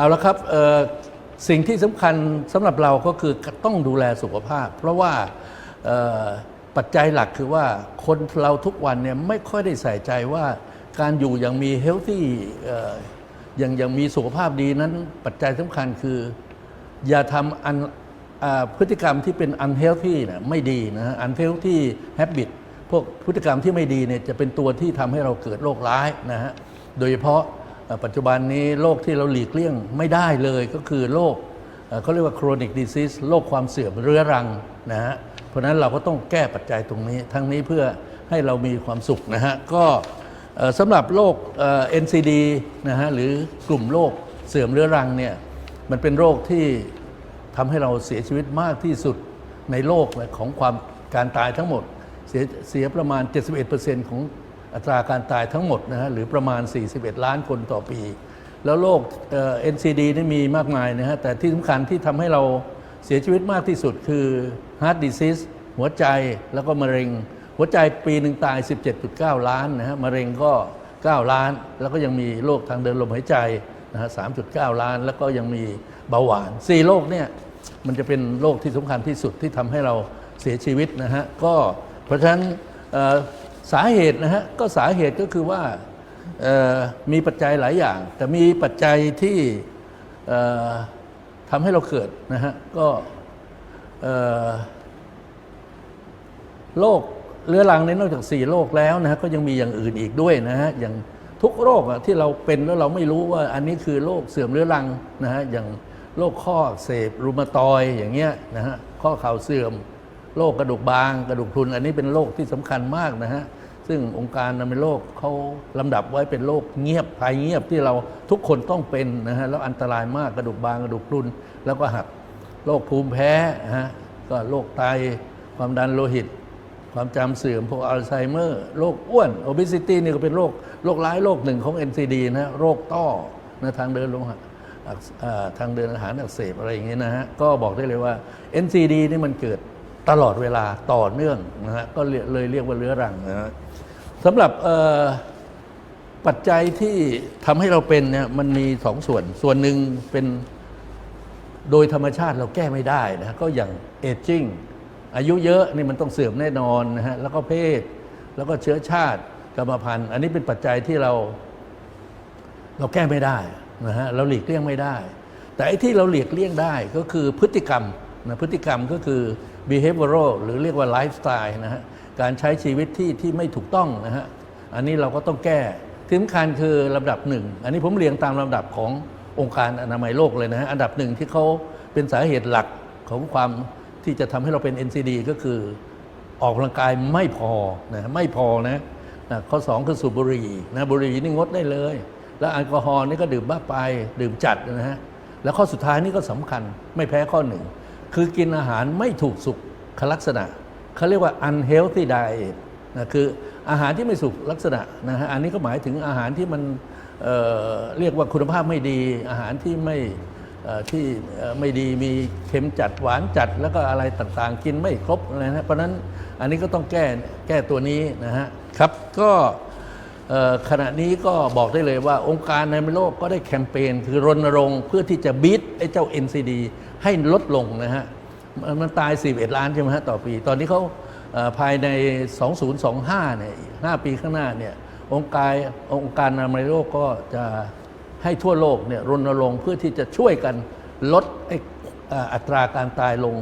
เอาละครับสิ่งที่สำคัญสำหรับเราก็คือต้องดูแลสุขภาพ เพราะว่าปัจจัยหลักคือว่าคนเราทุกวันเนี่ยไม่ค่อยได้ใส่ใจว่าการอยู่อย่างมีเฮลที่อย่างอย่างมีสุขภาพดีนั้นปัจจัยสำคัญคือ อย่าทำอันอพฤติกรรมที่เป็น unhealthy นะไม่ดีนะฮะ unhealthy habit พวกพฤติกรรมที่ไม่ดีเนี่ยจะเป็นตัวที่ทำให้เราเกิดโรคร้ายนะฮะโดยเฉพาะ ปัจจุบันนี้โรคที่เราหลีกเลี่ยงไม่ได้เลยก็คือโรคเขาเรียกว่า chronic disease โรคความเสื่อมเรื้อรังนะฮะเพราะนั้นเราก็ต้องแก้ปัจจัยตรงนี้ ทั้งนี้เพื่อให้เรามีความสุขนะฮะก็สำหรับโรค NCD นะฮะหรือกลุ่มโรคเสื่อมเรื้อรังเนี่ยมันเป็นโรคที่ทำให้เราเสียชีวิตมากที่สุดในโลกของความการตายทั้งหมดเสียเสียประมาณ 71%ของ อัตราการตายทั้งหมดนะฮะหรือประมาณ 41 ล้านคนต่อปี แล้วโรคเอ่อ NCD นี่มีมากมายนะฮะแต่ที่สำคัญที่ทำให้เราเสียชีวิตมากที่สุดคือ heart disease หัวใจแล้วก็มะเร็ง หัวใจปีหนึ่งตาย 17.9 ล้านนะฮะมะเร็งก็ 9 ล้าน แล้วก็ยังมีโรคทางเดินลมหายใจนะฮะ3.9 ล้าน แล้วก็ยังมีเบาหวาน 4 โรคเนี่ยมันจะเป็นโรคที่สำคัญที่สุดที่ทำให้เราเสียชีวิตนะฮะก็เพราะฉะนั้น สาเหตุนะฮะก็สาเหตุก็คือว่ามีปัจจัยหลายอย่าง แต่มีปัจจัยที่ทำให้เราเกิดนะฮะก็โรคเรื้อรังในนอกจาก4โรคแล้วนะฮะก็ยังมีอย่างอื่นอีกด้วยนะฮะอย่างทุกโรคอะที่เราเป็นแล้วเราไม่รู้ว่าอันนี้คือโรคเสื่อมเรื้อรังนะฮะอย่างโรคข้อเสบรูมาตอยอย่างเงี้ยนะฮะข้อเข่าเสื่อม โรคกระดูกบางกระดูกพรุน อันนี้เป็นโรคที่สำคัญมากนะฮะ ซึ่งองค์การอนามัยโลกเขาลำดับไว้เป็นโรคเงียบภัยเงียบที่เราทุกคนต้องเป็นนะฮะแล้วอันตรายมากกระดูกบางกระดูกพรุน แล้วก็หักโรคภูมิแพ้ฮะก็โรคไตความดันโลหิต ความจำเสื่อมพวกอัลไซเมอร์โรคอ้วน obesity นี่ก็เป็นโรคโรคร้ายโรคหนึ่งของ NCD นะโรคต้อนะทางเดินลมหะทางเดินอาหารอักเสบอะไรอย่างเงี้ยนะฮะก็บอกได้เลยว่า NCD นี่มันเกิด ตลอดเวลาต่อเนื่องนะฮะก็เลยเรียกว่าเรื้อรังนะฮะสำหรับปัจจัยที่ทำให้เราเป็นเนี่ยมันมีสองส่วน ส่วนหนึ่งเป็นโดยธรรมชาติเราแก้ไม่ได้นะก็อย่างเอจจิ้งอายุเยอะนี่มันต้องเสื่อมแน่นอนนะฮะแล้วก็เพศ แล้วก็เชื้อชาติกรรมพันธุ์ อันนี้เป็นปัจจัยที่เรา เราแก้ไม่ได้นะฮะเราหลีกเลี่ยงไม่ได้ แต่ไอ้ที่เราหลีกเลี่ยงได้ก็คือพฤติกรรมนะพฤติกรรมก็คือ behavioral หรือเรียกว่า lifestyle นะฮะการใช้ชีวิตที่ที่ไม่ถูกต้องนะฮะอันนี้เราก็ต้องแก้ที่สำคัญคือลำดับหนึ่ง อันนี้ผมเรียงตามลำดับขององค์การอนามัยโลกเลยนะฮะอันดับหนึ่งที่เขาเป็นสาเหตุหลักของความที่จะทำให้เราเป็น NCD ก็คือออกกำลังกายไม่พอนะไม่พอนะนะข้อสองคือสูบบุหรี่นะบุหรี่นี่งดได้เลย แล้วแอลกอฮอล์นี่ก็ดื่มบ้าไปดื่มจัดนะฮะแล้วข้อสุดท้ายนี่ก็สำคัญไม่แพ้ข้อหนึ่ง คือกินอาหารไม่ถูกสุขลักษณะเขาเรียกว่า unhealthy diet นะคืออาหารที่ไม่สุขลักษณะนะฮะอันนี้ก็หมายถึงอาหารที่มันเเรียกว่าคุณภาพไม่ดี อาหารที่ไม่ที่ไม่ดีมีเค็มจัดหวานจัดแล้วก็อะไรต่างๆ กินไม่ครบอะไรนะเพราะนั้นอันนี้ก็ต้องแก้แก้ตัวนี้นะฮะครับก็ขณะนี้ก็บอกได้เลยว่าองค์การในโลกก็ได้แคมเปญคือรณรงค์เพื่อที่จะบีทไอ้เจ้า NCD ให้ลดลงนะฮะ มันตาย41ล้านใช่ไหมฮะต่อปี ตอนนี้เขาเอ่อภายใน 2025 เนี่ย 5 ปีข้างหน้าเนี่ย องค์การองค์การอนามัยโลกก็จะให้ทั่วโลกเนี่ยรณรงค์เพื่อที่จะช่วยกันลดอัตราการตายลง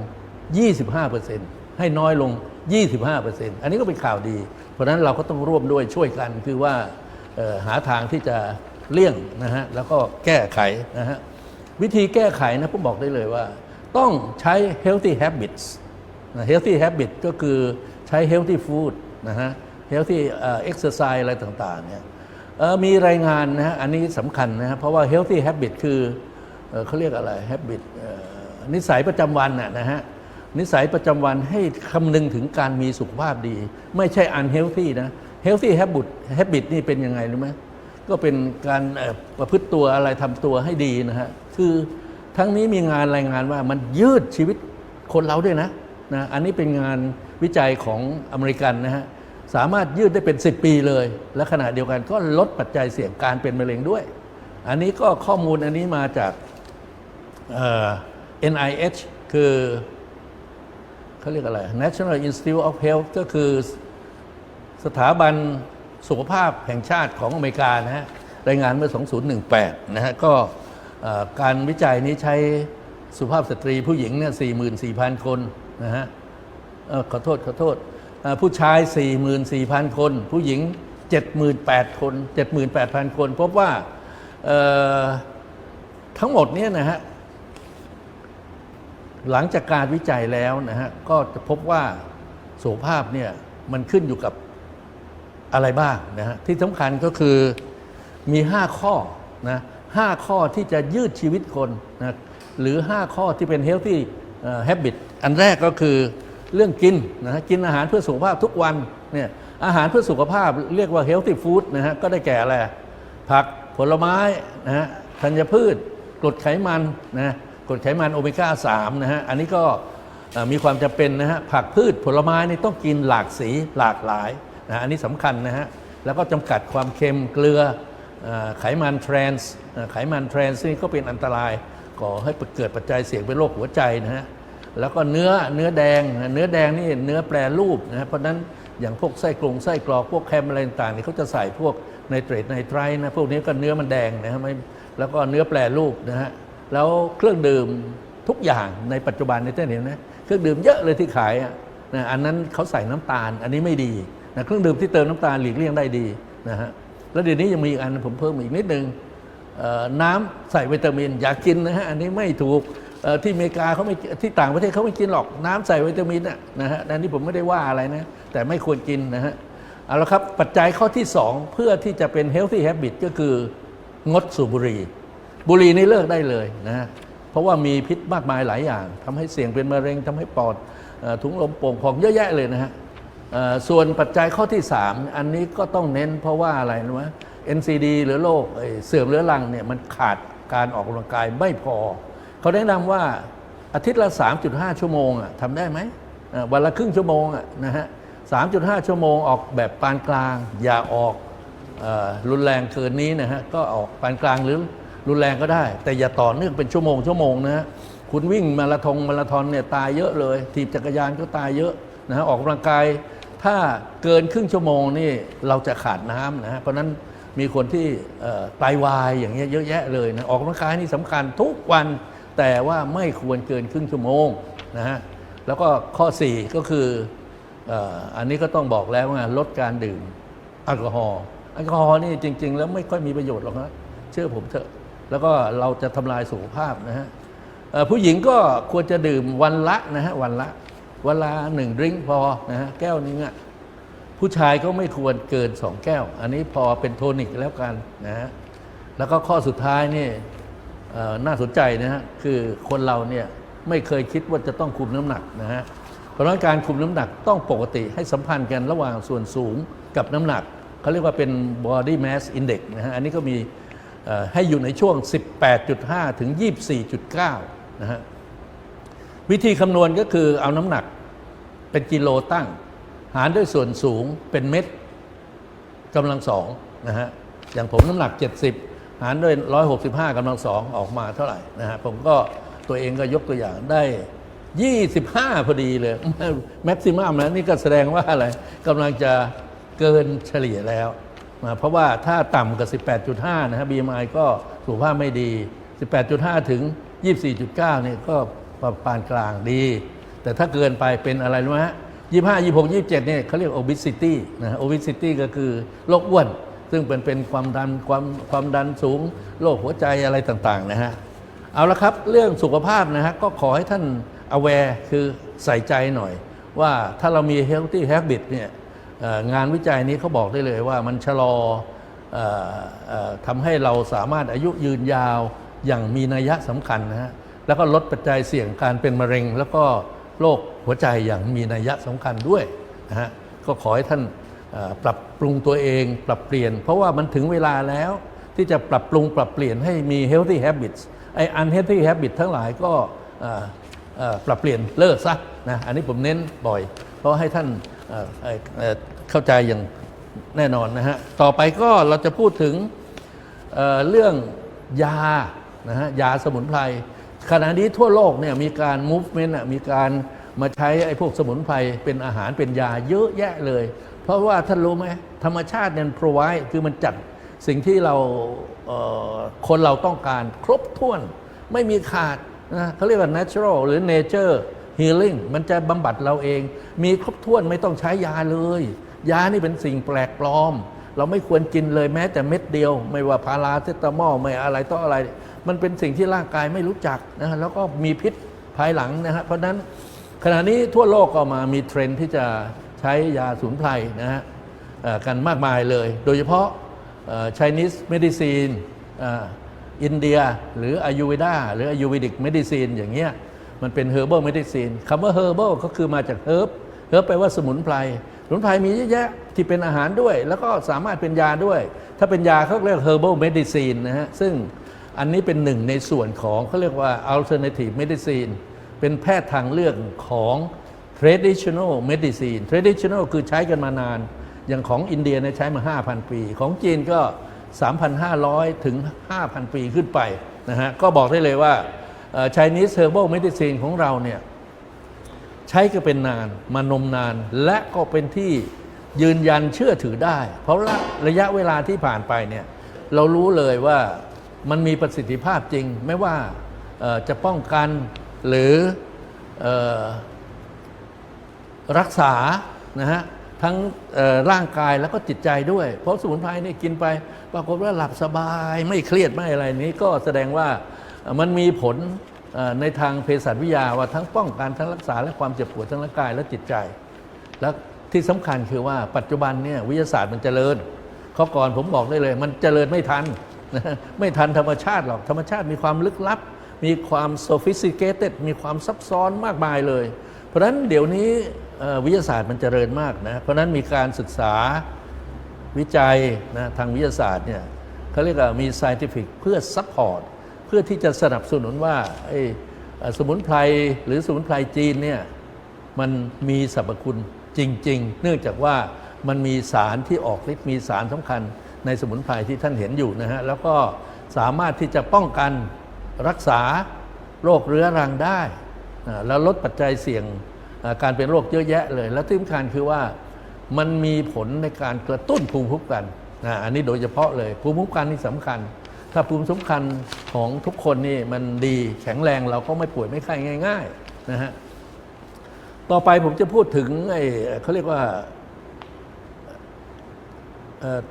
25%ให้น้อยลง 25%อันนี้ก็เป็นข่าวดี เพราะนั้นเราก็ต้องร่วมด้วยช่วยกันคือว่าหาทางที่จะเลี่ยงนะฮะแล้วก็แก้ไขนะฮะ วิธีแก้ไขนะผมบอกได้เลยว่า ต้องใช้ healthy habits นะ healthy habit ก็คือใช้ healthy food นะฮะ healthy exercise อะไรต่างๆเนี่ยมีรายงานนะฮะอันนี้สำคัญนะฮะเพราะว่า healthy habit คือเอเขาเรียกอะไร habit นิสัยประจำวันน่ะนะฮะนิสัยประจำวันให้คำนึงถึงการมีสุขภาพดี ไม่ใช่ unhealthy นะ healthy habit habit นี่เป็นยังไงรู้ไหม ก็เป็นการประพฤติตัวอะไรทำตัวให้ดีนะฮะคือทั้งนี้มีงานรายงานว่ามันยืดชีวิตคนเราด้วยนะนะอันนี้เป็นงานวิจัยของอเมริกันนะฮะสามารถยืดได้เป็น 10 ปีเลย และขณะเดียวกันก็ลดปัจจัยเสี่ยงการเป็นมะเร็งด้วย อันนี้ก็ข้อมูลอันนี้มาจาก NIH คือเขาเรียกอะไร National Institute of Health ก็คือสถาบัน สุขภาพแห่งชาติของอเมริกานะฮะรายงานเมื่อ 2018 นะฮะก็การวิจัยนี้ใช้สุภาพสตรีผู้หญิงเนี่ย 44,000 คนนะฮะขอโทษ ขอโทษ ผู้ชาย 44,000 คน ผู้หญิง 78,000 คน 78,000 คน พบว่าทั้งหมดเนี่ยนะฮะหลังจากการวิจัยแล้วนะฮะก็จะพบว่าสุขภาพเนี่ยมันขึ้นอยู่กับ อะไรบ้างนะฮะที่สำคัญก็คือมี 5 ข้อนะห้าข้อที่จะยืดชีวิตคนนะหรือ 5 ข้อที่เป็น healthy เอ่อ habit อันแรกก็คือเรื่องกินนะฮะกินอาหารเพื่อสุขภาพทุกวันเนี่ยอาหารเพื่อสุขภาพเรียกว่า healthy food นะฮะก็ได้แก่อะไรผักผลไม้นะฮะธัญพืชกรดไขมันนะกรดไขมันโอเมก้า3นะฮะอันนี้ก็มีความจำเป็นนะฮะผักพืชผลไม้นี่ต้องกินหลากสีหลากหลาย นะอันนี้สำคัญนะฮะ แล้วก็จำกัดความเค็มเกลือไขมันทรานส์ไขมันทรานส์นี่ก็เป็นอันตรายก่อให้เกิดปัจจัยเสี่ยงเป็นโรคหัวใจนะฮะแล้วก็เนื้อเนื้อแดงเนื้อแดงนี่เนื้อแปรรูปนะฮะเพราะนั้นอย่างพวกไส้กรงไส้กรอกพวกแคมอะไรต่างๆนี่เขาจะใส่พวกไนเตรตไนไตรนะพวกนี้ก็เนื้อมันแดงนะฮะไม่แล้วก็เนื้อแปรรูปนะฮะแล้วเครื่องดื่มทุกอย่างในปัจจุบันในเต้นเห็นนะเครื่องดื่มเยอะเลยที่ขายอะนะอันนั้นเขาใส่น้ำตาล อันนี้ไม่ดี นะเครื่องดื่มที่เติมน้ำตาลหลีกเลี่ยงได้ดีนะฮะแล้วเดี๋ยวนี้ยังมีอีกอันผมเพิ่มอีกนิดนึงน้ำใส่วิตามิน อยากกินนะฮะอันนี้ไม่ถูกที่อเมริกาเขาไม่ที่ต่างประเทศเขาไม่กินหรอกน้ำใส่วิตามินน่ะนะฮะอันนี้ผมไม่ได้ว่าอะไรนะ แต่ไม่ควรกินนะฮะเอาละครับปัจจัยข้อที่ 2 เพื่อที่จะเป็น healthy habit ก็คืองดสูบบุหรี่บุหรี่นี่เลิกได้เลยนะเพราะว่ามีพิษมากมายหลายอย่างทำให้เสี่ยงเป็นมะเร็งทำให้ปอดถุงลมโป่งพองเยอะแยะเลยนะฮะ ส่วนปัจจัยข้อที่ 3 อันนี้ก็ต้องเน้นเพราะว่าอะไรรู้ไหม NCD หรือโรคเสื่อมเรื้อรังเนี่ยมันขาดการออกกำลังกายไม่พอ เขาแนะนำว่าอาทิตย์ละ 3.5 ชั่วโมงอะทำได้ไหมอ่อวันละครึ่งชั่วโมงอะนะฮะ 3.5 ชั่วโมงออกแบบปานกลาง อย่าออกอรุนแรงเกินนี้นะฮะ ก็ออกปานกลางหรือรุนแรงก็ได้ แต่อย่าต่อเนื่องเป็นชั่วโมงชั่วโมงนะฮะคุณวิ่งมาราธอนมาราธอนเนี่ยตายเยอะเลยถีบจักรยานก็ตายเยอะนะฮะออกกำลังกาย ถ้าเกินครึ่งชั่วโมงนี่เราจะขาดน้ำนะฮะเพราะนั้นมีคนที่ไตวายอย่างเงี้ยเยอะแยะเลยนะออกกำลังกายนี่สำคัญทุกวัน แต่ว่าไม่ควรเกินครึ่งชั่วโมงนะฮะแล้วก็ข้อ 4 ก็คืออันนี้ก็ต้องบอกแล้วว่าลดการดื่มแอลกอฮอล์แอลกอฮอล์นี่จริง ๆ แล้วไม่ค่อยมีประโยชน์หรอกนะเชื่อผมเถอะ แล้วก็เราจะทำลายสุขภาพนะฮะผู้หญิงก็ควรจะดื่มวันละนะฮะวันละ เวลาหนึ่งดริงก์พอนะฮะแก้วนึงอะผู้ชายก็ไม่ควรเกินสองแก้ว อันนี้พอเป็นโทนิกแล้วกันนะฮะแล้วก็ข้อสุดท้ายนี่น่าสนใจนะฮะคือคนเราเนี่ยไม่เคยคิดว่าจะต้องคุมน้ำหนักนะฮะเพราะนั้นการคุมน้ำหนักต้องปกติให้สัมพันธ์กันระหว่างส่วนสูงกับน้ำหนักเขาเรียกว่าเป็น body mass index นะฮะอันนี้ก็มีให้อยู่ในช่วง 18.5 ถึง 24.9 นะฮะ วิธีคำนวณก็คือเอาน้ำหนักเป็นกิโลตั้ง หารด้วยส่วนสูงเป็นเม็ดกำลังสองนะฮะอย่างผมน้ำหนัก 70 หารด้วย 165กำลังสองออกมาเท่าไหร่นะฮะผมก็ตัวเองก็ยกตัวอย่างได้ 25 พอดีเลยแม็กซิมัมแล้วนี่ก็แสดงว่าอะไรกำลังจะเกินเฉลี่ยแล้วนะเพราะว่าถ้าต่ำกับ18.5 นะฮะ BMI ก็สุขภาพไม่ดี 18.5 ถึง 24.9 เนี่ยก็ ปานกลางดี แต่ถ้าเกินไปเป็นอะไรรู้ไหมฮะ25 26 27เจ็ดเนี่ยเขาเรียก obesity นะฮะ obesity ก็คือโรคอ้วน ซึ่งเป็นเป็นความดันความความดันสูงโรคหัวใจอะไรต่างๆนะฮะเอาละครับเรื่องสุขภาพนะฮะก็ขอให้ท่าน aware คือใส่ใจหน่อย ว่าถ้าเรามี healthy habit เนี่ยงานวิจัยนี้เขาบอกได้เลยว่ามันชะลอออทำให้เราสามารถอายุยืนยาวอย่างมีนัยสำคัญนะฮะ แล้วก็ลดปัจจัยเสี่ยงการเป็นมะเร็ง แล้วก็โรคหัวใจอย่างมีนัยยะสำคัญด้วยนะฮะก็ขอให้ท่านปรับปรุงตัวเองปรับเปลี่ยน เพราะว่ามันถึงเวลาแล้วที่จะปรับปรุงปรับเปลี่ยนให้มี healthy habits ไอ้ unhealthy habit ทั้งหลายก็ปรับเปลี่ยนเลิกซะนะอันนี้ผมเน้นบ่อย เพราะให้ท่านเข้าใจอย่างแน่นอนนะฮะต่อไปก็เราจะพูดถึงเเรื่องยานะฮะยาสมุนไพร ขณะนี้ทั่วโลกเนี่ยมีการ movement มีการมาใช้ไอ้พวกสมุนไพรเป็นอาหารเป็นยาเยอะแยะเลย เพราะว่าท่านรู้ไหมธรรมชาติเนี่ย provide คือมันจัดสิ่งที่เราเคนเราต้องการครบถ้วนไม่มีขาดนะเขาเรียกว่า natural หรือ nature healing มันจะบำบัดเราเอง มีครบถ้วนไม่ต้องใช้ยาเลย ยานี่เป็นสิ่งแปลกปลอม เราไม่ควรกินเลยแม้แต่เม็ดเดียว ไม่ว่าพาราเซตามอลไม่อะไรต่ออะไร มันเป็นสิ่งที่ร่างกายไม่รู้จักนะฮะแล้วก็มีพิษภายหลังนะฮะเพราะนั้นขณะนี้ทั่วโลกก็มามีเทรนที่จะใช้ยาสมุนไพรนะฮะกันมากมายเลย โดยเฉพาะ Chinese medicine อินเดีย หรืออายุเวดาหรืออายุเวดิกเมดิซีนอย่างเงี้ยมันเป็น herbal medicine คำว่า herbal ก็คือมาจาก herb herb แปลว่าสมุนไพรสมุนไพรมีเยอะแยะที่เป็นอาหารด้วย แล้วก็สามารถเป็นยาด้วย ถ้าเป็นยาเขาเรียก herbal medicine นะฮะซึ่ง อันนี้เป็นหนึ่งในส่วนของเขาเรียกว่า alternative medicine เป็นแพทย์ทางเลือกของ traditional medicine traditional คือใช้กันมานาน อย่างของอินเดียเนี่ยใช้มา 5,000 ปี ของจีนก็ 3,500 ถึง 5,000 ปีขึ้นไปนะฮะ ก็บอกได้เลยว่า Chinese herbal medicine ของเราเนี่ยใช้ก็เป็นนานมานมนานและก็เป็นที่ยืนยันเชื่อถือได้ เพราะระยะเวลาที่ผ่านไปเนี่ยเรารู้เลยว่า มันมีประสิทธิภาพจริง ไม่ว่าจะป้องกันหรือรักษานะฮะทั้งร่างกายแล้วก็จิตใจด้วย เพราะสมุนไพรนี่กินไป ปรากฏว่าหลับสบายไม่เครียดไม่อะไรนี้ก็แสดงว่ามันมีผลในทางเภสัชวิทยาว่าทั้งป้องกันทั้งรักษาและความเจ็บปวดทั้งร่างกายและจิตใจ แล้วที่สำคัญคือว่าปัจจุบันเนี่ยวิทยาศาสตร์มันเจริญเขาก่อนผมบอกได้เลย มันเจริญไม่ทัน ไม่ทันธรรมชาติหรอก ธรรมชาติมีความลึกลับ มีความ sophisticated มีความซับซ้อนมากมายเลย เพราะฉะนั้นเดี๋ยวนี้วิทยาศาสตร์มันเจริญมากนะ เพราะฉะนั้นมีการศึกษาวิจัยนะทางวิทยาศาสตร์เนี่ยเขาเรียกว่ามี scientific เพื่อ support เพื่อที่จะสนับสนุนว่าสมุนไพรหรือสมุนไพรจีนเนี่ยมันมีสรรพคุณจริง ๆ เนื่องจากว่ามันมีสารที่ออกฤทธิ์มีสารสำคัญ ในสมุนไพรที่ท่านเห็นอยู่นะฮะแล้วก็สามารถที่จะป้องกันรักษาโรคเรื้อรังได้ แล้วลดปัจจัยเสี่ยงการเป็นโรคเยอะแยะเลย และที่สำคัญคือว่ามันมีผลในการกระตุ้นภูมิคุ้มกันอันนี้โดยเฉพาะเลยภูมิคุ้มกันนี่สำคัญ ถ้าภูมิคุ้มกันของทุกคนนี่มันดีแข็งแรงเราก็ไม่ป่วยไม่ไข้ง่ายๆนะฮะต่อไปผมจะพูดถึงไอ้เขาเรียกว่า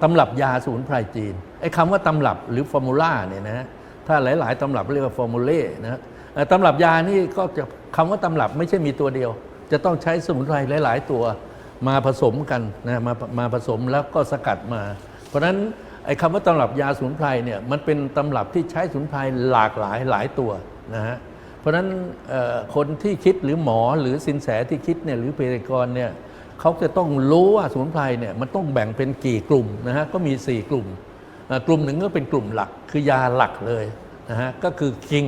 ตำรับยาสมุนไพรจีนไอ้คำว่าตำรับหรือฟอร์มูล่าเนี่ยนะฮะถ้าหลาย ๆตำรับเรียกว่าฟอร์มูเล่นะฮะตำรับยานี่ก็จะคำว่าตำรับไม่ใช่มีตัวเดียว จะต้องใช้สมุนไพรหลาย ๆ ตัวมาผสมกันนะมามาผสมแล้วก็สกัดมา เพราะฉะนั้นไอ้คำว่าตำรับยาสมุนไพรเนี่ยมันเป็นตำรับที่ใช้สมุนไพรหลากหลายหลายตัวนะฮะเพราะฉะนั้นคนที่คิดหรือหมอหรือสินแสที่คิดเนี่ยหรือเภสัชกรเนี่ย เขาจะต้องรู้ว่าสมุนไพรเนี่ยมันต้องแบ่งเป็นกี่กลุ่มนะฮะก็มี 4 กลุ่ม กลุ่มหนึ่งก็เป็นกลุ่มหลักคือยาหลักเลยนะฮะก็คือคิง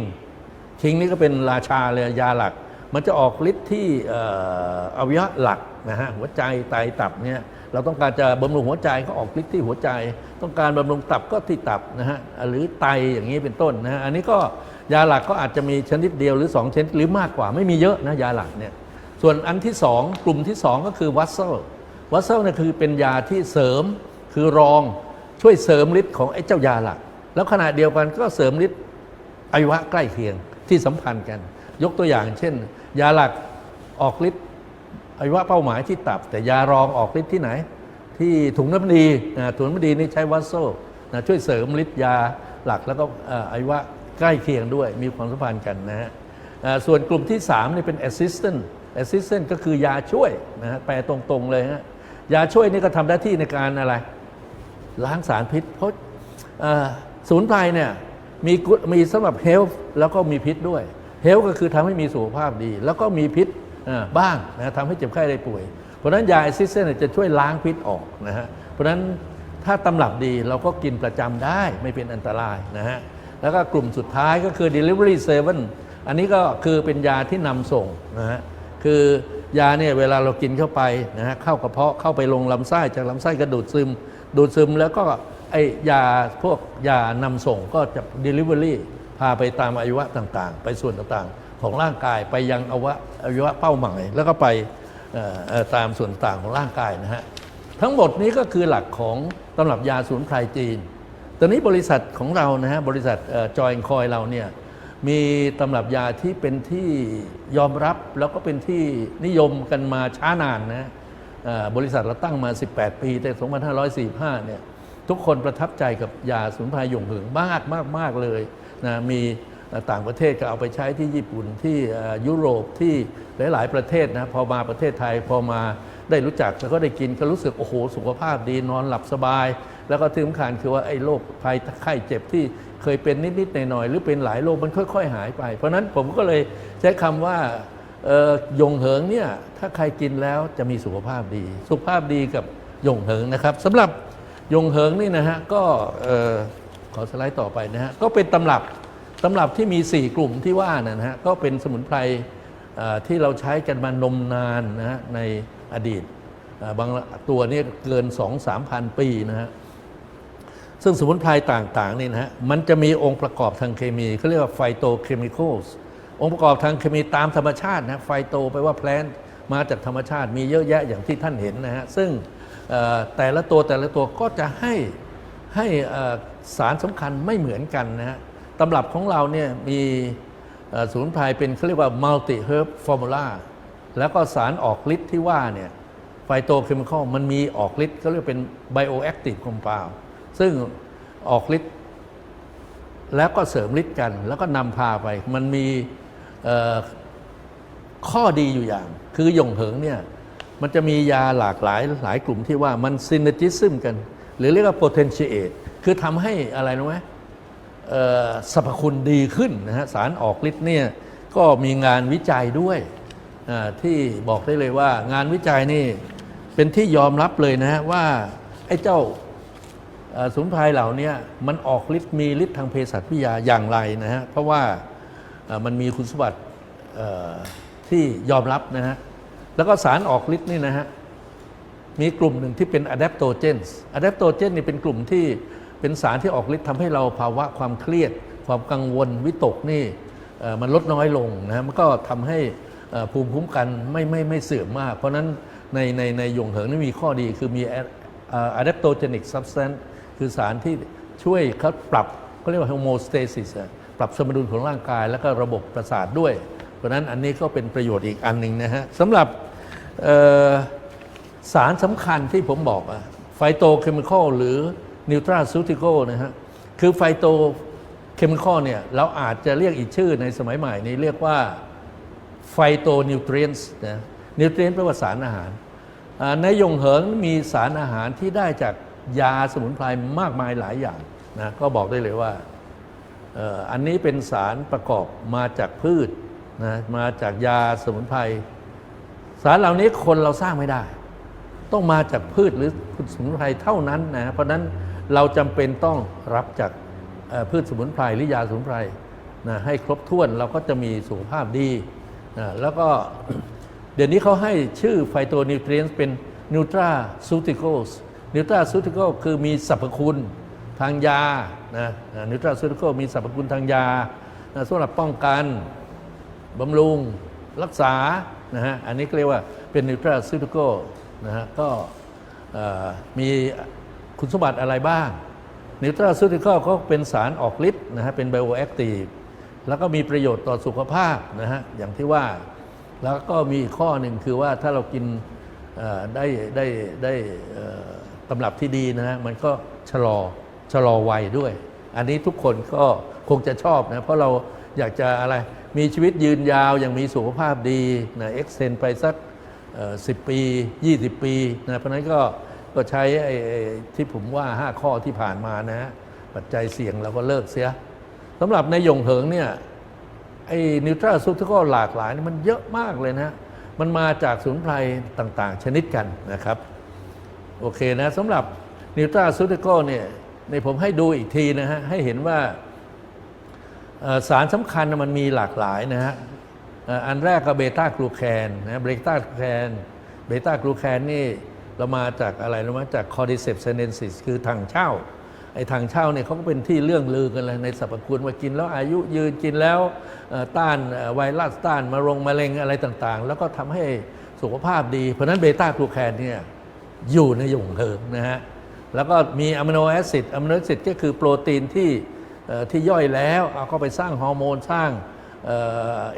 คิงนี่ก็เป็นราชาเลยยาหลัก มันจะออกฤทธิ์ที่เอ่ออวัยวะหลักนะฮะหัวใจไตตับเนี่ยเราต้องการจะบำรุงหัวใจก็ออกฤทธิ์ที่หัวใจ ต้องการบำรุงตับก็ที่ตับนะฮะหรือไตอย่างนี้เป็นต้นนะฮะอันนี้ก็ยาหลักก็อาจจะมีชนิดเดียวหรือ 2 ชนิดหรือมากกว่าไม่มีเยอะนะยาหลักเนี่ย ส่วนอันที่ 2 กลุ่มที่ 2 ก็คือวัตเซลวัตเซลเนี่ยคือเป็นยาที่เสริมคือรองช่วยเสริมฤทธิ์ของไอ้เจ้ายาหลัก แล้วขณะเดียวกันก็เสริมฤทธิ์อวัยวะใกล้เคียงที่สัมพันธ์กัน ยกตัวอย่างเช่น ยาหลักออกฤทธิ์อวัยวะเป้าหมายที่ตับ แต่ยารองออกฤทธิ์ที่ไหน ที่ถุงน้ำดีถุงน้ำดีนี่ใช้วัสโซนะช่วยเสริมฤทธิ์ยาหลักแล้วก็ออวัยวะใกล้เคียงด้วยมีความสัมพันธ์กันนะฮะส่วนกลุ่มที่3นี่เป็น assistant assistant ก็คือยาช่วยนะฮะแปลตรงๆเลยฮะยาช่วยนี่ก็ทำหน้าที่ในการอะไร ล้างสารพิษ เพราะเอ่อสมุนไพรเนี่ยมีกุมีสำหรับเฮลท์แล้วก็มีพิษด้วยเฮลท์ก็คือทำให้มีสุขภาพดี แล้วก็มีพิษบ้างนะทำให้เจ็บไข้ได้ป่วย เพราะนั้นยาแอซิสเซนจะช่วยล้างพิษออกนะฮะเพราะฉะนั้นถ้าตำรับดีเราก็กินประจำได้ไม่เป็นอันตรายนะฮะแล้วก็กลุ่มสุดท้ายก็คือ delivery 7อันนี้ก็คือเป็นยาที่นำส่งนะฮะ คือยาเนี่ยเวลาเรากินเข้าไปนะฮะเข้ากระเพาะเข้าไปลงลำไส้จากลำไส้ก็ดูดซึม ดูดซึมแล้วก็ไอยาพวกยานำส่งก็จะ delivery พพาไปตามอวัยวะต่างๆ ไปส่วนต่างๆ ของร่างกายไปยังอวัยวะอวัยวะเป้าหมาย แล้วก็ไปตามส่วนต่างของร่างกายนะฮะทั้งหมดนี้ก็คือหลักของตำรับยาสูนไพรจีน ตอนนี้บริษัทของเรานะฮะบริษัทจอยคอยเราเนี่ย มีตำรับยาที่เป็นที่ยอมรับแล้วก็เป็นที่นิยมกันมาช้านานนะบริษัทเราตั้งมา 18 ปีแต่ 2545 เนี่ยทุกคนประทับใจกับยาสมุนไพรหยงเหิงมากมากมากเลยนะมีต่างประเทศก็เอาไปใช้ที่ญี่ปุ่นที่ยุโรปที่หลาย ๆ ประเทศนะพอมาประเทศไทยพอมาได้รู้จักแล้วก็ได้กินก็รู้สึกโอ้โหสุขภาพดีนอนหลับสบาย แล้วก็ที่สำคัญคือว่าไอ้โรคภัยไข้เจ็บที่ เคยเป็นนิด ๆ หน่อย ๆ หรือเป็นหลายโรคมันค่อย ๆ หายไป เพราะนั้นผมก็เลยใช้คำว่ายงเหิงเนี่ยถ้าใครกินแล้วจะมีสุขภาพดี สุขภาพดีกับยงเหิงนะครับสำหรับยงเหิงนี่นะฮะก็ขอสไลด์ต่อไปนะฮะก็เป็นตำรับตำรับที่มี 4 กลุ่มที่ว่านะฮะก็เป็นสมุนไพรที่เราใช้กันมานมนานนะฮะในอดีตบางตัวเนี่ยเกิน 2-3พันปีนะฮะ ซึ่งสมุนไพรต่างๆนี่นะฮะมันจะมีองค์ประกอบทางเคมีเขาเรียกว่าไฟโตเคมีคอลส์องค์ประกอบทางเคมีตามธรรมชาตินะไฟโตไปลว่าแพลนมาจากธรรมชาติมีเยอะแยะอย่างที่ท่านเห็นนะฮะซึ่งแต่ละตัวแต่ละตัวก็จะให้ให้สารสำคัญไม่เหมือนกันนะฮะตำรับของเราเนี่ยมีสมุนไพรเป็นเขาเรียกว่า multi herb formula แล้วก็สารออกฤทธิ์ที่ว่าเนี่ยไฟโตเคมีคอลมันมีออกฤทธิ์เขาเรียกเป็นไบ ซึ่งออกฤทธิ์แล้วก็เสริมฤทธิ์กัน แล้วก็นำพาไป มันมีข้อดีอยู่อย่าง คือหยงเหิงเนี่ยมันจะมียาหลากหลายหลายกลุ่มที่ว่ามันซินเนจิซึมกัน หรือเรียกว่า potentiate คือทำให้อะไรรู้ไหมสรรพคุณดีขึ้นนะฮะสารออกฤทธิ์เนี่ยก็มีงานวิจัยด้วยที่บอกได้เลยว่างานวิจัยนี่เป็นที่ยอมรับเลยนะฮะว่าไอ้เจ้า สมุนไพรเหล่านี้มันออกฤทธิ์มีฤทธิ์ทางเภสัชวิทยาอย่างไรนะฮะเพราะว่ามันมีคุณสมบัติที่ยอมรับนะฮะแล้วก็สารออกฤทธิ์นี่นะฮะมีกลุ่มหนึ่งที่เป็น adaptogens adaptogen นี่เป็นกลุ่มที่เป็นสารที่ออกฤทธิ์ทำให้เราภาวะความเครียด ความกังวลวิตกนี่มันลดน้อยลงนะะมันก็ทำให้ภูมิคุ้มกันไม่ไม่ไม่เสื่อมมาก เพราะนั้นในในในยงเหิงนี่มีข้อดีคือมีอ่อ adaptogenic substance คือสารที่ช่วยเขาปรับเขาเรียกว่า homeostasis อะปรับสมดุลของร่างกายแล้วก็ระบบประสาทด้วย เพราะนั้นอันนี้ก็เป็นประโยชน์อีกอันหนึ่งนะฮะสำหรับสารสำคัญที่ผมบอกอะไฟโตเคมีคอลหรือนิวทราซูติคอลนะฮะคือไฟโตเคมีคอลเนี่ยเราอาจจะเรียกอีกชื่อในสมัยใหม่นี้เรียกว่าไฟโตนิวเทรียนส์นะนิวเทรียนแปลว่าสารอาหาร ในยงเหิงมีสารอาหารที่ได้จาก ยาสมุนไพรมากมายหลายอย่างนะก็บอกได้เลยว่าอันนี้เป็นสารประกอบมาจากพืชนะมาจากยาสมุนไพรสารเหล่านี้คนเราสร้างไม่ได้ ต้องมาจากพืชหรือสมุนไพรเท่านั้นนะเพราะนั้นเราจำเป็นต้องรับจากพืชสมุนไพรหรือยาสมุนไพรนะให้ครบถ้วนเราก็จะมีสุขภาพดีนะแล้วก็เดี๋ยวนี้เขาให้ชื่อไฟโตนิวเทรียนเป็นนิวตราซูติคอล นิวตราซูติคอลคือมีสรรพคุณทางยานะนิวตราซูติคอลมีสรรพคุณทางยานะสำหรับป้องกันบำรุงรักษานะฮะอันนี้เรียกว่าเป็นนิวทราซิติโกนะฮะก็มีคุณสมบัติอะไรบ้าง นิวทราซิติโกก็เป็นสารออกฤทธิ์นะฮะเป็นไบโอแอคทีฟแล้วก็มีประโยชน์ต่อสุขภาพนะฮะอย่างที่ว่าแล้วก็มีข้อหนึ่งคือว่าถ้าเรากินได้ได้ได้ ตำรับที่ดีนะฮะมันก็ชะลอชะลอวัยด้วย อันนี้ทุกคนก็คงจะชอบนะเพราะเราอยากจะอะไรมีชีวิตยืนยาวอย่างมีสุขภาพดีนะเอ็กเซนไปสักสิบปี 20 ปีนะเพราะนั้นก็ก็ใช้ไอ้ที่ผมว่า 5 ข้อที่ผ่านมานะ ปัจจัยเสี่ยงเราก็เลิกเสียสำหรับในยงเหิงเนี่ยไอ้นิวทราซูติคอลหลากหลายนี่มันเยอะมากเลยนะ มันมาจากสมุนไพรต่างๆ ชนิดกันนะครับ โอเคนะสำหรับนิวตราซูติคอลเนี่ยในผมให้ดูอีกทีนะฮะให้เห็นว่าสารสำคัญมันมีหลากหลายนะฮะอันแรกก็เบต้ากลูแคนนะเบต้ากลูแคนเบต้ากลูแคนนี่เรามาจากอะไรเรู้ไหมจากคอร์ดิเซปเซเนนซิสคือทางเช่าไอ้ทางเช่าเนี่ยเขาก็เป็นที่เรื่องลือกันเลยในสรรพคุณว่ากินแล้วอายุยืนกินแล้วต้านไวรัสต้านมะรงมะเร็งอะไรต่างๆ แล้วก็ทำให้สุขภาพดี เพราะนั้นเบต้ากลูแคนเนี่ย อยู่ในหยงเหิงนะฮะแล้วก็มีอะมิโนแอซิดอะมิโนแอซิดก็คือโปรตีนที่ที่ย่อยแล้วเอาเข้าไปสร้างฮอร์โมนสร้างเ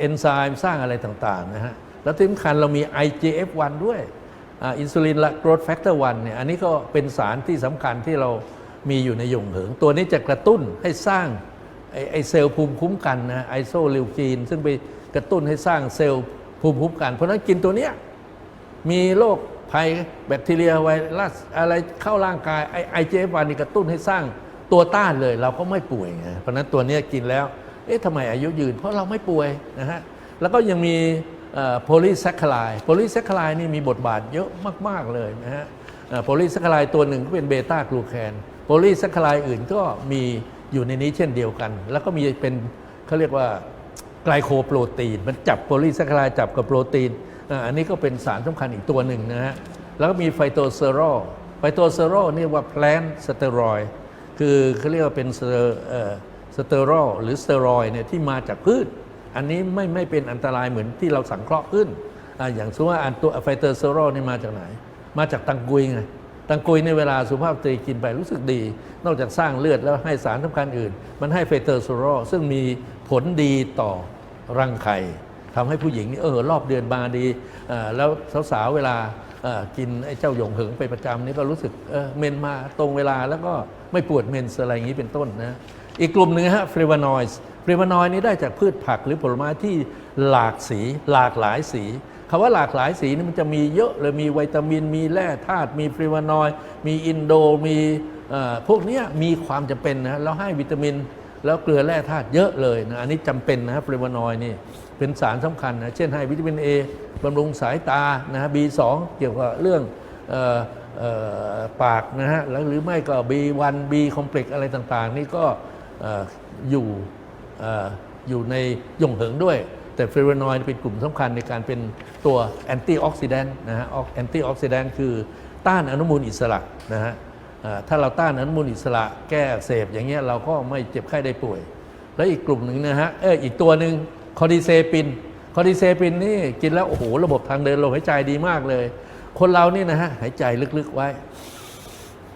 อนไซม์สร้างอะไรต่างๆนะฮะแล้วที่สำคัญเรามี IGF-1 ด้วยอินซูลินและโกรทแฟกเตอร์1เนี่ยอันนี้ก็เป็นสารที่สำคัญที่เรามีอยู่ในหยงเหิง ตัวนี้จะกระตุ้นให้สร้างไอไอเซลล์ภูมิคุ้มกันนะไอโซลิวจีนซึ่งไปกระตุ้นให้สร้างเซลล์ภูมิคุ้มกัน เพราะฉะนั้นกินตัวเนี้ยมีโรค ภัยแบคทีเรียไวรัสอะไรเข้าร่างกายไอไอเจฟวานี่กระตุ้นให้สร้างตัวต้านเลยเราก็ไม่ป่วยไงเพราะนั้นตัวนี้กินแล้ว เอ๊ะทำไมอายุยืน เพราะเราไม่ป่วยนะฮะแล้วก็ยังมีโพลีแซคคลายโพลีแซคคลายนี่มีบทบาทเยอะมาก ๆ เลยนะฮะโพลีแซคคลายตัวหนึ่งก็เป็นเบต้ากลูแคนโพลีแซคคลายอื่นก็มีอยู่ในนี้เช่นเดียวกัน แล้วก็มีเป็นเขาเรียกว่าไกลโคโปรตีน มันจับโพลีแซคคลายจับกับโปรตีน อันนี้ก็เป็นสารสำคัญอีกตัวหนึ่งนะฮะ แล้วก็มีไฟโตเซอโรลไฟโตเซอโรลนี่ว่าแพลนสเตอรอยคือเขาเรียกว่าเป็นสเตอเอ่อสเตอรอลหรือสเตอรอยเนี่ยที่มาจากพืช อันนี้ไม่ไม่เป็นอันตรายเหมือนที่เราสังเคราะห์ขึ้นออย่างสมมติว่าอันตัวไฟเตอร์เซอโรลนี่มาจากไหน มาจากตังกุยไงตังกุยในเวลาสุภาพสตรีกินไปรู้สึกดี นอกจากสร้างเลือดแล้วให้สารสำคัญอื่น มันให้ไฟเตอร์เซอโรลซึ่งมีผลดีต่อรังไข่ ทำให้ผู้หญิงนี่เออรอบเดือนมาดีแล้วสาวๆเวลากินไอ้เจ้าหยงเหิงไปประจำนี่ก็รู้สึกเออเมนมาตรงเวลาแล้วก็ไม่ปวดเมนอะไรอย่างนี้เป็นต้นนะอีกกลุ่มหนึ่งฮะฟลาวานอยด์ฟลาวานอยด์นี้ได้จากพืชผักหรือผลไม้ที่หลากสีหลากหลายสีคำว่าหลากหลายสีนี่มันจะมีเยอะเลยมีวิตามิน มีแร่ธาตุมีฟลาวานอยด์มีอินโดมีพวกนี้มีความจำเป็นนะแล้วให้วิตามิน แล้วเกลือแร่ธาตุเยอะเลยนะอันนี้จำเป็นนะฮะฟลาวานอยด์นี่ เป็นสารสำคัญนะเช่นให้วิตามิน A บำรุงสายตานะฮะ B2 เกี่ยวกับเรื่องออปากนะฮะแล้วหรือไม่ก็ B1 B คอมเพล็กอะไรต่างๆ นี่ก็ออยู่อ่อยู่ในยงเหิงด้วย แต่เฟลาวานอยด์เป็นกลุ่มสำคัญในการเป็นตัวแอนตี้ออกซิแดนต์นะฮะแอนตี้ออกซิแดนต์คือต้านอนุมูลอิสระนะฮะถ้าเราต้านอนุมูลอิสระแก้เสบอย่างเงี้ยเราก็ไม่เจ็บไข้ได้ป่วย แล้วอีกกลุ่มหนึ่งนะฮะเอออีกตัวหนึ่ง คอดิเซปิน คอดิเซปินนี่กินแล้วโอ้โหระบบทางเดินลมหายใจดีมากเลย คนเรานี่นะฮะหายใจลึกๆไว้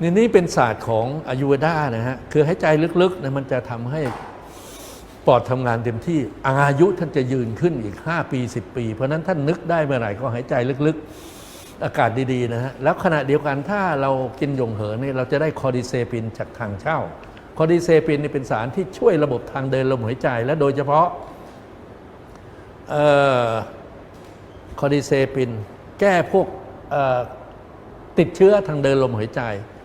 นี่นี่เป็นศาสตร์ของอายุวดานะฮะคือให้ใจลึกๆนะมันจะทำให้ปอดทำงานเต็มที่อายุท่านจะยืนขึ้นอีก 5 ปี 10 ปี เพราะนั้นท่านนึกได้เมื่อไหร่ก็หายใจลึกๆ อากาศดีๆนะฮะแล้วขณะเดียวกันถ้าเรากินยงเหินนี่เราจะได้คอดิเซปินจากทางเช่าคอดิเซปินนี่เป็นสารที่ช่วยระบบทางเดินลมหายใจ และโดยเฉพาะ คอดิเซปิน แก้พวกติดเชื้อทางเดินลมหายใจ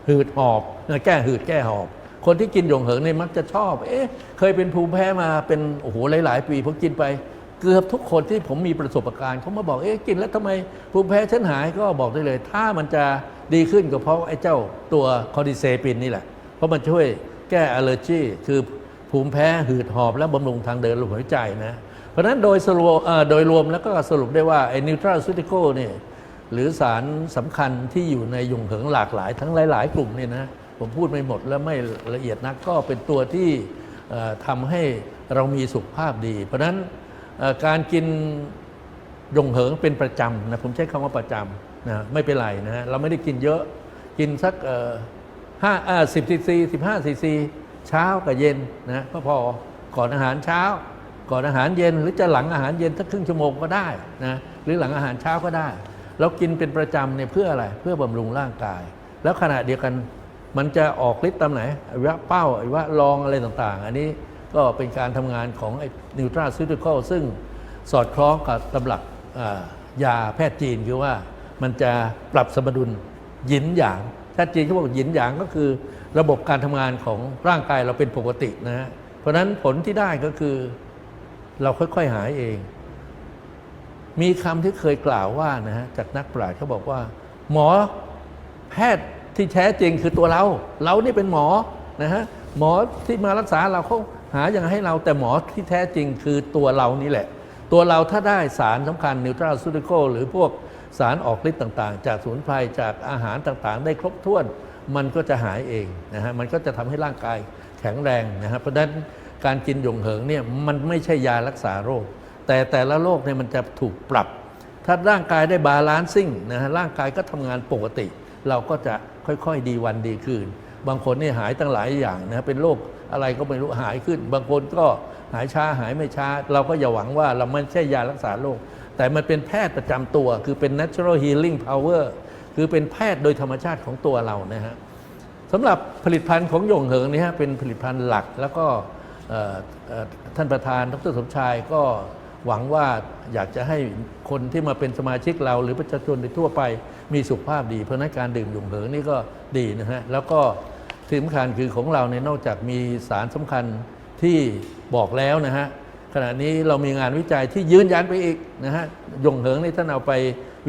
หืดหอบแก้หืดแก้หอบ คนที่กินหยงเหิงเนี่ยมักจะชอบ เอ๊ะ เคยเป็นภูมิแพ้มาเป็นโอ้โหหลาย ๆ ปีพอกินไปเกือบทุกคนที่ผมมีประสบการณ์เขามาบอกเอ๊ะกินแล้วทำไมภูมิแพ้ฉันหายก็บอกได้เลย ถ้ามันจะดีขึ้นก็เพราะไอ้เจ้าตัวคอดิเซปินนี่แหละ เพราะมันช่วยแก้อลเลอร์จีคือภูมิแพ้หืดหอบและบำรุงทางเดินลมหายใจนะ เพราะนั้นโดยสรุปโดยรวมแล้วก็สรุปได้ว่าไอ้นิวทรัลซูติโกเนี่ยหรือสารสำคัญที่อยู่ในยุงเหิงหลากหลาย ทั้งหลาย ๆ กลุ่มเนี่ยนะผมพูดไม่หมดและไม่ละเอียดนักก็เป็นตัวที่ทำให้เรามีสุขภาพดี เพราะนั้นการกินยงเหิงเป็นประจำนะผมใช้คำว่าประจำนะไม่เป็นไรนะฮะเราไม่ได้กินเยอะกินสักห้าอ่าสิบซีซีสิบห้าซีซีเช้ากับเย็นนะก็พอก่อนอาหารเช้า ก่อนอาหารเย็นหรือจะหลังอาหารเย็นสักครึ่งชั่วโมงก็ได้นะหรือหลังอาหารเช้าก็ได้ เรากินเป็นประจำเนี่ยเพื่ออะไรเพื่อบำรุงร่างกาย แล้วขณะเดียวกันมันจะออกฤทธิ์ตามไหนอวัยวะเป้าอวัยวะรองอะไรต่างๆ อันนี้ก็เป็นการทำงานของนิวตราซิติคอลซึ่งสอดคล้องกับตำรับยาแพทย์จีนคือว่ามันจะปรับสมดุลหยินหยางแพทย์จีนเขาบอกหยินหยางก็คือ ระบบการทำงานของร่างกายเราเป็นปกตินะฮะเพราะฉะนั้นผลที่ได้ก็คือ เราค่อยๆหายเอง มีคำที่เคยกล่าวว่านะฮะจากนักปราชญ์เขาบอกว่า หมอแพทย์ที่แท้จริงคือตัวเรา เรานี่เป็นหมอนะฮะหมอที่มารักษาเราเขาหาอย่างให้เราแต่หมอที่แท้จริงคือตัวเรานี่แหละ ตัวเราถ้าได้สารสำคัญนิวทรัลซูติโกหรือพวกสารออกฤทธิ์ต่างๆ จากสมุนไพรจากอาหารต่างๆ ได้ครบถ้วน มันก็จะหายเองนะฮะมันก็จะทำให้ร่างกายแข็งแรงนะฮะเพราะฉะนั้น การกินหยงเหิงเนี่ยมันไม่ใช่ยารักษาโรค แต่แต่ละโรคเนี่ยมันจะถูกปรับ ถ้าร่างกายได้บาลานซิ่งนะฮะร่างกายก็ทำงานปกติ เราก็จะค่อยๆดีวันดีคืน บางคนนี่หายตั้งหลายอย่างนะฮะเป็นโรคอะไรก็ไม่รู้หายขึ้น บางคนก็หายช้าหายไม่ช้า เราก็อย่าหวังว่าเราไม่ใช่ยารักษาโรคแต่มันเป็นแพทย์ประจำตัว คือเป็น natural healing power คือเป็นแพทย์โดยธรรมชาติของตัวเรานะฮะสำหรับผลิตภัณฑ์ของหยงเหิงนี่ฮะเป็นผลิตภัณฑ์หลักแล้วก็ ท่านประธานดรสมชายก็หวังว่าอยากจะให้คนที่มาเป็นสมาชิกเรา หรือประชาชนในทั่วไปมีสุขภาพดี เพราะนั้นการดื่มหยงเหิงนี่ก็ดีนะฮะแล้วก็ที่สำคัญคือของเราเนี่ยนอกจากมีสารสำคัญที่บอกแล้วนะฮะขณะนี้เรามีงานวิจัยที่ยืนยันไปอีกนะฮะยงเหิงนี่ท่านเอาไป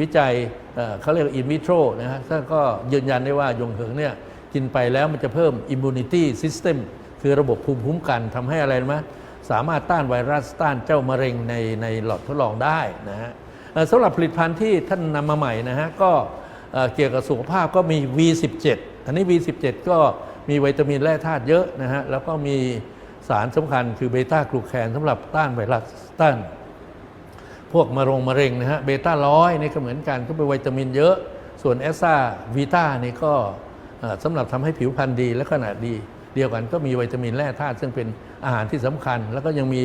วิจัยเเขาเรียกอินวิโทรนะฮะท่านก็ยืนยันได้ว่ายงเหิงเนี่ยกินไปแล้วมันจะเพิ่ม immunity system คือระบบภูมิคุ้มกันทำให้อะไรรู้ไหมสามารถต้านไวรัสต้านเจ้ามะเร็งในในหลอดทดลองได้นะฮะสำหรับผลิตภัณฑ์ที่ท่านนำมาใหม่นะฮะก็เเกี่ยวกับสุขภาพก็มี V17 อันนี้ V17 ก็มีวิตามินแร่ธาตุเยอะนะฮะแล้วก็มีสารสำคัญคือเบต้ากลูแคนสำหรับต้านไวรัสต้านพวกมะรงมะเร็งนะฮะเบต้าร้อยนี่ก็เหมือนกันก็เป็นวิตามินเยอะ ส่วนแอสซาวีต้านี่ก็สำหรับทำให้ผิวพรรณดีและขนาดดี เดียวกันก็มีวิตามินแร่ธาตุซึ่งเป็นอาหารที่สำคัญ แล้วก็ยังมี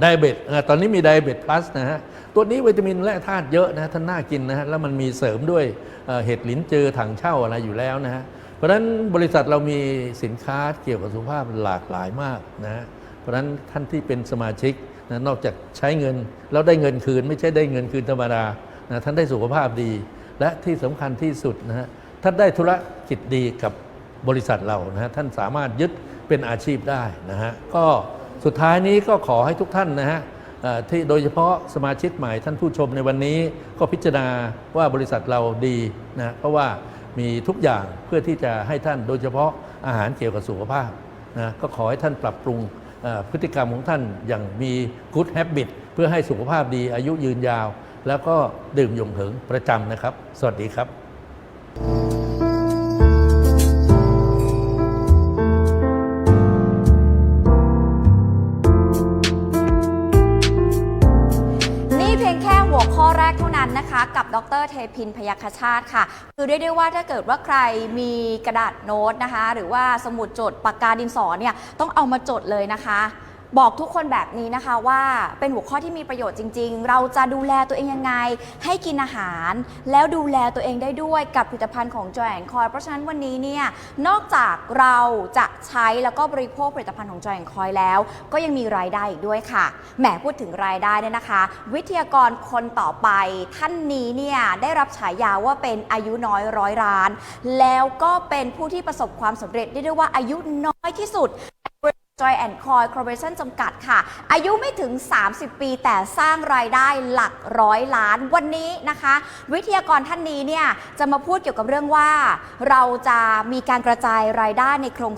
ไดเบตตอนนี้มีไดเบตพลัสนะฮะตัวนี้วิตามินแร่ธาตุเยอะนะท่านน่ากินนะฮะแล้วมันมีเสริมด้วยเห็ดหลินจือถังเช่าอะไรอยู่แล้วนะฮะเพราะฉะนั้นบริษัทเรามีสินค้าเกี่ยวกับสุขภาพหลากหลายมากนะฮะเพราะฉะนั้นท่านที่เป็นสมาชิกนะนอกจากใช้เงินแล้วได้เงินคืน ไม่ใช่ได้เงินคืนธรรมดานะท่านได้สุขภาพดี และที่สำคัญที่สุดนะฮะท่านได้ธุรกิจดีกับ บริษัทเรานะฮะท่านสามารถยึดเป็นอาชีพได้นะฮะก็สุดท้ายนี้ก็ขอให้ทุกท่านนะฮะที่โดยเฉพาะสมาชิกใหม่ท่านผู้ชมในวันนี้ก็พิจารณาว่าบริษัทเราดีนะเพราะว่ามีทุกอย่างเพื่อที่จะให้ท่านโดยเฉพาะอาหารเกี่ยวกับสุขภาพนะก็ขอให้ท่านปรับปรุงพฤติกรรมของท่านอย่างมี good habit เพื่อให้สุขภาพดีอายุยืนยาว แล้วก็ดื่มยงเหิงประจำนะครับ สวัสดีครับ ค่หัวข้อแรกเท่านั้นนะคะ กับดรเทพินพยาคชาติค่ะ คือเรียกได้ว่าถ้าเกิดว่าใครมีกระดาษโน้ตนะคะ หรือว่าสมุดจดปากกาดินสอเนี่ยต้องเอามาจดเลยนะคะ บอกทุกคนแบบนี้นะคะว่าเป็นหัวข้อที่มีประโยชน์จริง ๆ เราจะดูแลตัวเองยังไง ให้กินอาหาร แล้วดูแลตัวเองได้ด้วยกับผลิตภัณฑ์ของจอยแอนคอยเพราะฉะนั้นวันนี้เนี่ยนอกจากเราจะใช้แล้วก็บริโภคผลิตภัณฑ์ของจอยแอนคอยแล้ว ก็ยังมีรายได้อีกด้วยค่ะแหมพูดถึงรายได้เนี่ยนะคะ วิทยากรคนต่อไปท่านนี้เนี่ยได้รับฉายาว่าเป็นอายุน้อยร้อยล้าน แล้วก็เป็นผู้ที่ประสบความสำเร็จได้ด้วยว่าอายุน้อยที่สุด Joy and Coy Corporation จำกัดค่ะ อายุไม่ถึง 30 ปีแต่สร้างรายได้หลักร้อยล้านวันนี้นะคะ วิทยากรท่านนี้เนี่ยจะมาพูดเกี่ยวกับเรื่องว่า เราจะมีการกระจายรายได้ในโครง